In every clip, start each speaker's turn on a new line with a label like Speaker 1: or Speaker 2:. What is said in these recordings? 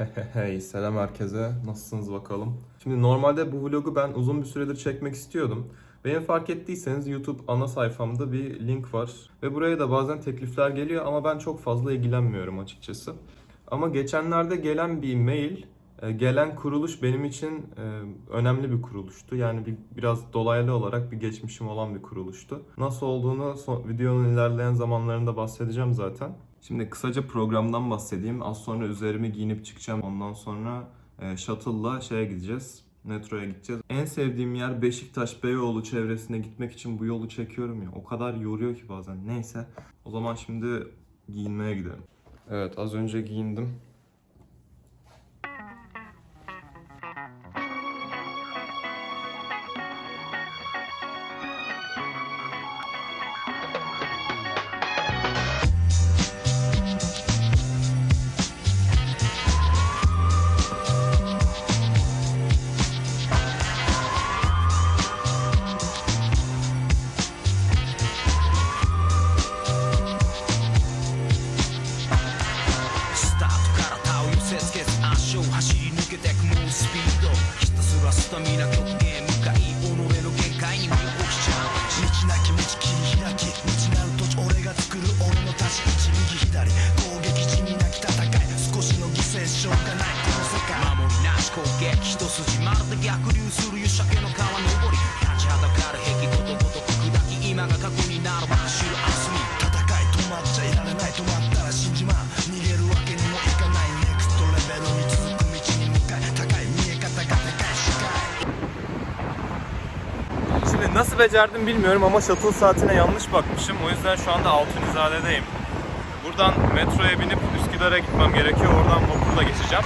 Speaker 1: Hey selam herkese. Nasılsınız bakalım? Şimdi normalde bu vlogu ben uzun bir süredir çekmek istiyordum. Benim fark ettiyseniz YouTube ana sayfamda bir link var. Ve buraya da bazen teklifler geliyor ama ben çok fazla ilgilenmiyorum açıkçası. Ama geçenlerde gelen bir mail, e, gelen kuruluş benim için e, önemli bir kuruluştu. Yani bir, biraz dolaylı olarak bir geçmişim olan bir kuruluştu. Nasıl olduğunu videonun ilerleyen zamanlarında bahsedeceğim zaten. Şimdi kısaca programdan bahsedeyim. Az sonra üzerimi giyinip çıkacağım. Ondan sonra e, shuttle'la şeye gideceğiz. Metroya gideceğiz. En sevdiğim yer Beşiktaş Beyoğlu çevresine gitmek için bu yolu çekiyorum ya. O kadar yoruyor ki bazen. Neyse. O zaman şimdi giyinmeye gidelim. Evet az önce giyindim.「
Speaker 2: 切り開き道なる土地俺が作る俺の立ち位置右左。
Speaker 1: Becerdim bilmiyorum ama shuttle saatine yanlış bakmışım. O yüzden şu anda Altunizade'deyim. Buradan metroya binip Üsküdar'a gitmem gerekiyor. Oradan vapurla geçeceğim.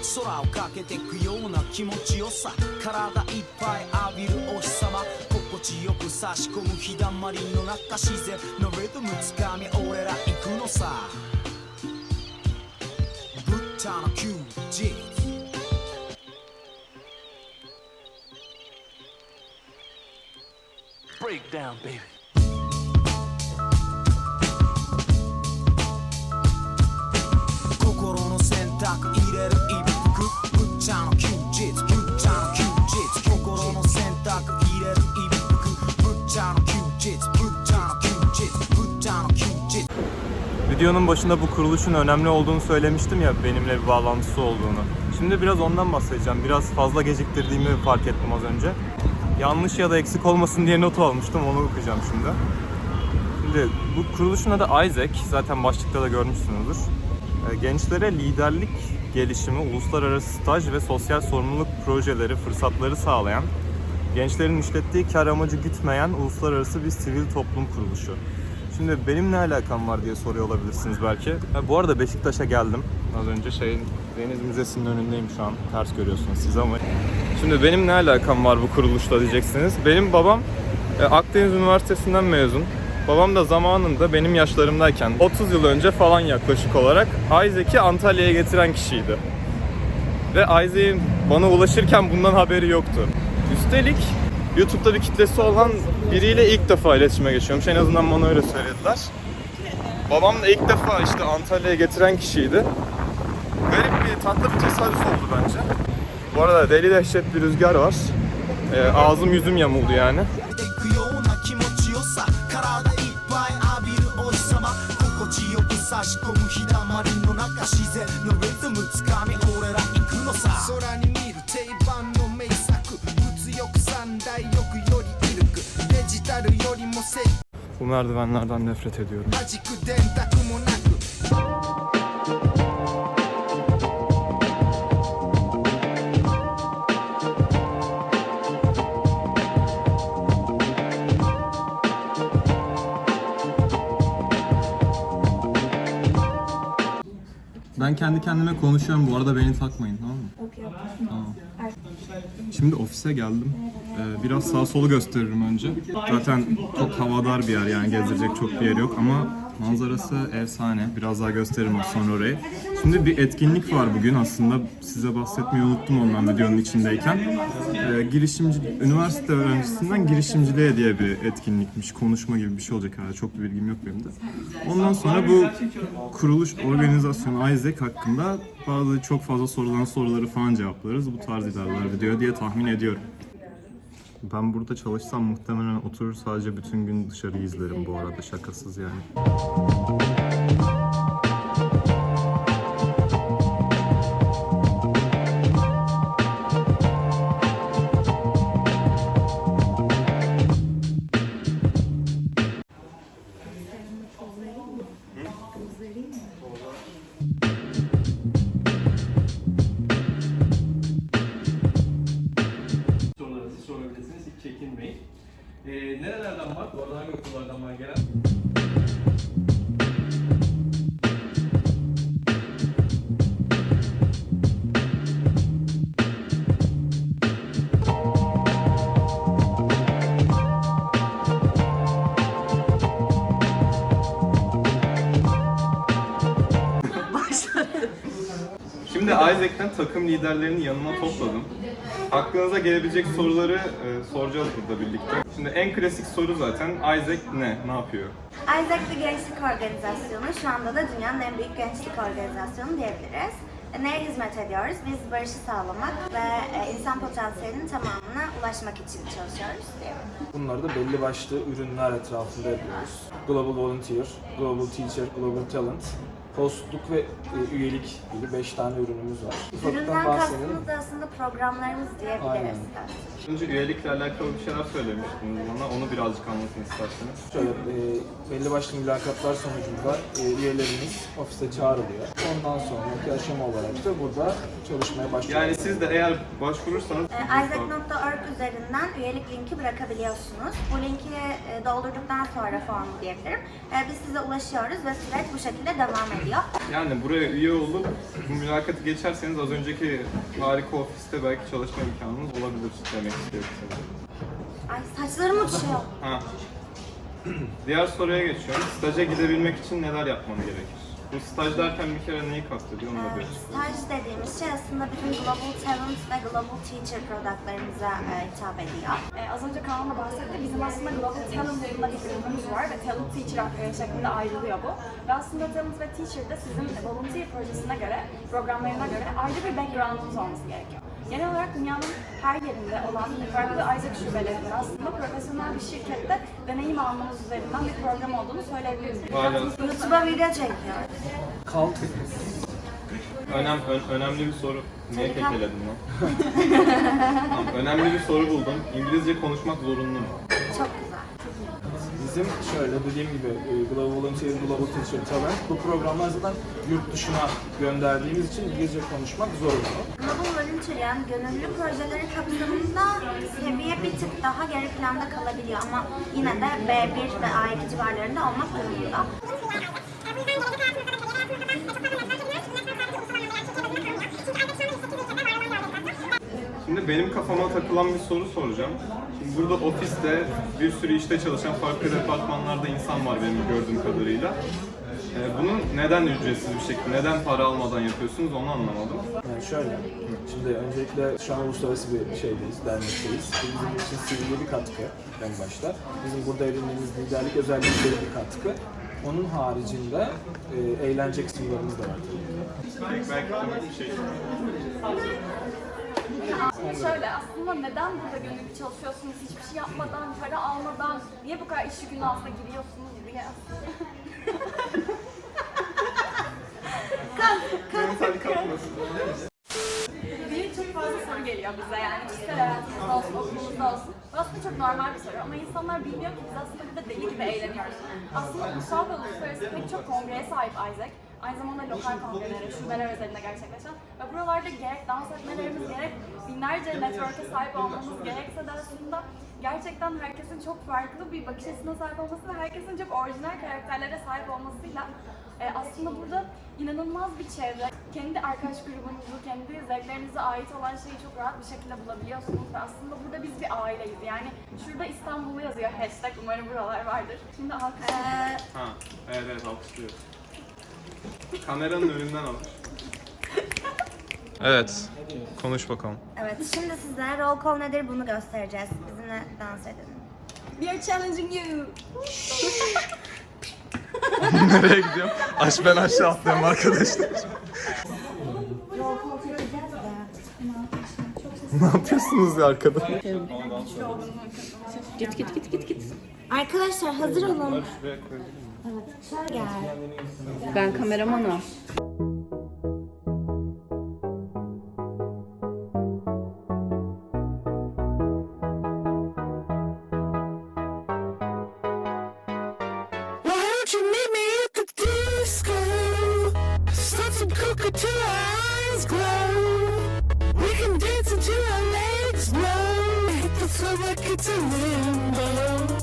Speaker 2: 空をかけてくような気持ちよさ。体いっぱい浴びるお日様。心地よく差し込む日だまりの中自然。のリズムつかみ俺ら行くのさ。ブッダの休日。Break down, baby.
Speaker 1: Videonun başında bu kuruluşun önemli olduğunu söylemiştim ya benimle bir bağlantısı olduğunu. Şimdi biraz ondan bahsedeceğim. Biraz fazla geciktirdiğimi fark ettim az önce. Yanlış ya da eksik olmasın diye not almıştım. Onu okuyacağım şimdi. Şimdi bu kuruluşun adı Isaac. Zaten başlıkta da görmüşsünüzdür. Ee, Gençlere liderlik gelişimi, uluslararası staj ve sosyal sorumluluk projeleri, fırsatları sağlayan, gençlerin işlettiği kar amacı gütmeyen uluslararası bir sivil toplum kuruluşu. Şimdi benim ne alakam var diye soruyor olabilirsiniz belki. Ha, bu arada Beşiktaş'a geldim. Az önce şeyin Deniz Müzesi'nin önündeyim şu an. Ters görüyorsunuz siz ama. Şimdi benim ne alakam var bu kuruluşla diyeceksiniz. Benim babam e, Akdeniz Üniversitesi'nden mezun. Babam da zamanında benim yaşlarımdayken 30 yıl önce falan yaklaşık olarak Isaac'i Antalya'ya getiren kişiydi. Ve Isaac'in bana ulaşırken bundan haberi yoktu. Üstelik YouTube'da bir kitlesi olan biriyle ilk defa iletişime geçiyormuş. En azından bana öyle söylediler. Babam da ilk defa işte Antalya'ya getiren kişiydi. Garip bir tatlı bir tesadüf oldu bence. Bu arada deli dehşet bir rüzgar var. Ee, ağzım yüzüm yamuldu yani. Bu merdivenlerden nefret ediyorum. Ben kendi kendime konuşuyorum bu arada beni takmayın tamam mı?
Speaker 3: Okey.
Speaker 1: Tamam. Şimdi ofise geldim. Ee, biraz sağ solu gösteririm önce. Zaten çok havadar bir yer yani gezilecek çok bir yer yok ama Manzarası efsane. Biraz daha gösteririm az sonra orayı. Şimdi bir etkinlik var bugün aslında. Size bahsetmeyi unuttum ondan videonun içindeyken. Ee, girişimci, üniversite öğrencisinden girişimciliğe diye bir etkinlikmiş. Konuşma gibi bir şey olacak herhalde. Çok bir bilgim yok benim de. Ondan sonra bu kuruluş organizasyonu Isaac hakkında bazı çok fazla sorulan soruları falan cevaplarız. Bu tarz ilerler video diye tahmin ediyorum. Ben burada çalışsam muhtemelen oturur sadece bütün gün dışarıyı izlerim bu arada şakasız yani.
Speaker 3: Okullardan var gelen?
Speaker 1: Şimdi Isaac'ten takım liderlerini yanıma topladım. Aklınıza gelebilecek soruları e, soracağız burada birlikte. Şimdi en klasik soru zaten Isaac ne? Ne yapıyor?
Speaker 4: Isaac bir gençlik organizasyonu. Şu anda da dünyanın en büyük gençlik organizasyonu diyebiliriz. E, Neye hizmet ediyoruz? Biz barışı sağlamak ve e, insan potansiyelinin tamamına ulaşmak için çalışıyoruz diyebilirim.
Speaker 5: Bunları da belli başlı ürünler etrafında yapıyoruz. Global Volunteer, Global Teacher, Global Talent, hostluk ve e, üyelik gibi 5 tane ürünümüz var.
Speaker 4: Üründen kastımız da aslında programlarımız diyebiliriz.
Speaker 5: Aynen.
Speaker 1: Önce üyelikle alakalı bir şeyler söylemiştiniz bana. Onu birazcık anlatın isterseniz.
Speaker 5: Şöyle e, belli başlı mülakatlar sonucunda e, üyelerimiz ofise çağrılıyor. Ondan sonraki aşama olarak da burada çalışmaya başlıyoruz.
Speaker 1: Yani siz de eğer başvurursanız
Speaker 4: E, Isaac.org üzerinden üyelik linki bırakabiliyorsunuz. Bu linki e, doldurduktan sonra formu diyebilirim. E, Biz size ulaşıyoruz ve süreç bu şekilde devam ediyor.
Speaker 1: Yani buraya üye olup bu mülakatı geçerseniz az önceki harika ofiste belki çalışma imkanınız olabilir demek istiyorum.
Speaker 4: Ay saçlarım uçuyor.
Speaker 1: Ha. Diğer soruya geçiyorum. Staja gidebilmek için neler yapmanı gerekir? Bu staj derken bir kere neyi kastediyor onu da bir
Speaker 4: Ee,
Speaker 1: açıklayın.
Speaker 4: Staj dediğimiz şey aslında bizim Global Talent ve Global Teacher productlarımıza e, hitap ediyor.
Speaker 6: Ee, az önce Kaan da bahsetti. Bizim aslında Global Talent adında bir bölümümüz var ve Talent Teacher e, şeklinde ayrılıyor bu. Ve aslında Talent ve Teacher de sizin volunteer projesine göre, programlarına göre ayrı bir background'unuz olması gerekiyor. Genel olarak dünyanın her yerinde olan farklı Isaac şubelerinin aslında profesyonel bir şirkette deneyim almanız üzerinden bir program olduğunu söyleyebiliriz.
Speaker 1: Hala
Speaker 4: YouTube'a video çekiyoruz.
Speaker 5: Kalk.
Speaker 1: önem, ö- önemli bir soru. Niye kekeledin lan? Tamam, önemli bir soru buldum. İngilizce konuşmak zorunlu mu?
Speaker 4: Çok güzel.
Speaker 5: Bizim şöyle dediğim gibi e, Global Volunteer, Global Teacher Talent bu programlar zaten yurt dışına gönderdiğimiz için İngilizce konuşmak zorunlu.
Speaker 4: Global Volunteer yani gönüllü projeleri kapsamında seviye bir tık daha geri planda kalabiliyor ama yine de B1 ve A2 civarlarında olmak durumunda.
Speaker 1: Şimdi benim kafama takılan bir soru soracağım. Şimdi burada ofiste bir sürü işte çalışan farklı departmanlarda insan var benim gördüğüm kadarıyla. Ee, bunu neden ücretsiz bir şekilde, neden para almadan yapıyorsunuz onu anlamadım.
Speaker 5: Yani şöyle, şimdi öncelikle şu an uluslararası bir şeydeyiz, dernekteyiz. Bizim için sivil bir katkı en başta. Bizim burada edindiğimiz liderlik özellikleri bir katkı. Onun haricinde e, eğlence kısımlarımız da var tabii.
Speaker 1: Belki, belki komik bir şey.
Speaker 6: Aslında şöyle, aslında neden burada gönüllü çalışıyorsunuz hiçbir şey yapmadan, para almadan, niye bu kadar iş yükünün altına giriyorsunuz diye Bir çok fazla soru geliyor bize yani kişisel hayatımızda olsun, okulumuzda olsun. Aslında çok normal bir soru ama insanlar bilmiyor ki biz aslında burada deli gibi eğleniyoruz. Aslında ulusal ve uluslararası pek çok kongreye sahip Isaac. Aynı zamanda lokal kongrelere, şubeler özelinde gerçekleşen ve buralarda gerek dans etmelerimiz gerek binlerce network'e sahip olmamız gerekse de aslında gerçekten herkesin çok farklı bir bakış açısına sahip olması ve herkesin çok orijinal karakterlere sahip olmasıyla E, aslında burada inanılmaz bir çevre. Kendi arkadaş grubunuzu, kendi zevklerinize ait olan şeyi çok rahat bir şekilde bulabiliyorsunuz. Ve aslında burada biz bir aileyiz. Yani şurada İstanbul'u yazıyor hashtag. Umarım buralar vardır. Şimdi alkış.
Speaker 4: Ee,
Speaker 1: Ha, evet evet alkışlıyor. Kameranın önünden alkış. Evet, konuş bakalım.
Speaker 4: evet, şimdi size roll call nedir bunu göstereceğiz. Bizimle dans edin.
Speaker 6: We are challenging you.
Speaker 1: Nereye gidiyorum? Aş ben aşağı atlıyorum arkadaşlar. Ne yapıyorsunuz ya arkada?
Speaker 7: Git git git git git.
Speaker 4: Arkadaşlar hazır olun. Evet, gel.
Speaker 7: Ben kameramanım.
Speaker 2: Eyes glow. We can dance until our legs blow. Hit the floor like it's a limbo.